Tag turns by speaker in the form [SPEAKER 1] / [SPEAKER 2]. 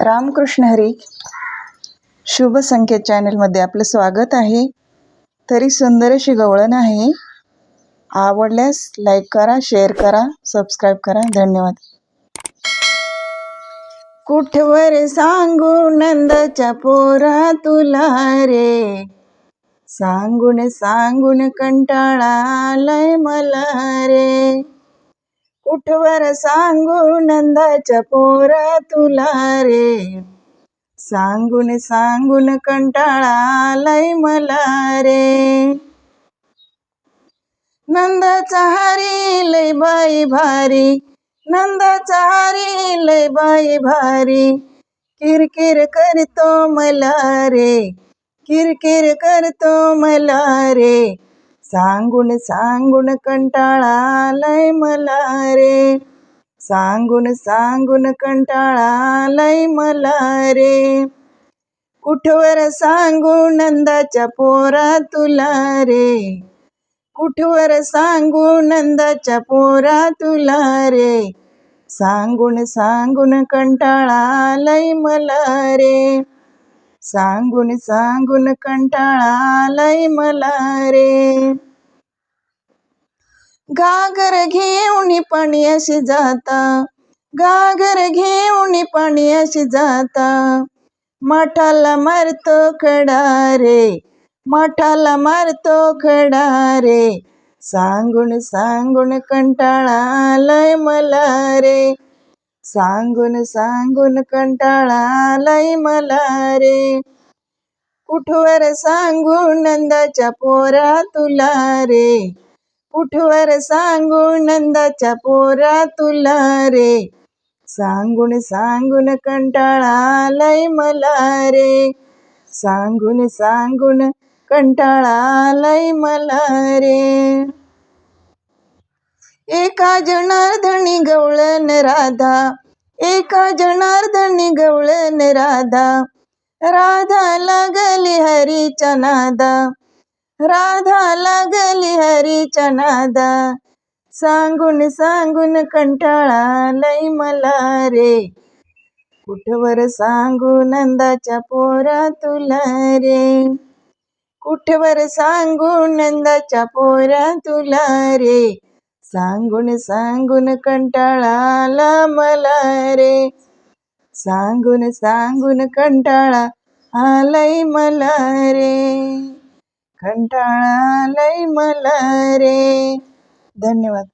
[SPEAKER 1] रामकृष्ण हरी शुभ संकेत चॅनलमध्ये आपलं स्वागत आहे. तरी सुंदर अशी गवळण आहे. आवडल्यास लाईक करा शेअर करा सबस्क्राईब करा. धन्यवाद. कुठवर सांगू नंदाच्या पोरा तुला रे? सांगून सांगून कंटाळा आलाय मला रे. कुठवर सांगू नंदाच्या पोरा तुला रे? सांगून सांगून कंटाळा आलाय मला रे. नंदाचा हरी लय बाई भारी नंदाचा हरी लय बाई भारी. किरकिर करतो मला रे किरकिर करतो मला रे. सांगून सांगून कंटाळा आलाय मला रे. सांगून सांगून कंटाळा आलाय मला रे. कुठवर सांगू नंदाच्या पोरा तुला रे? कुठवर सांगू नंदाच्या पोरा तुला रे? सांगून सांगून कंटाळा आलाय मला रे. सांगून सांगून कंटाळा आलाय मला रे. गागर घेऊन पाणी अशी जाता. गागर घेऊन पाणी अशी जाता. माठाला मारतो खडा रे माठाला मारतो खडा रे. सांगून सांगून कंटाळा आलाय मला रे. सांगून सांगून कंटाळा आलाय मला रे. कुठवर सांगून नंदाच्या पोरा तुला रे? पुठवर सांगू नंदाच्या पोरा तुला रे? सांगून सांगून कंटाळा आलाय मला रे. सांगून सांगून कंटाळा आलाय मला रे. एका जनार्दनी गवळण राधा एका जनार्दनी गवळण राधा. राधा लागली हरीच्या नादा राधा लागली हरीच्या नादा सांगून सांगून कंटाळा लय मला रे. कुठवर सांगू नंदाच्या पोरा तुला रे? कुठवर सांगू नंदाच्या पोरा तुला रे? सांगून सांगून कंटाळा आला मला रे. सांगून सांगून कंटाळा आलाय मला रे. कंटाळा लय मला रे. धन्यवाद.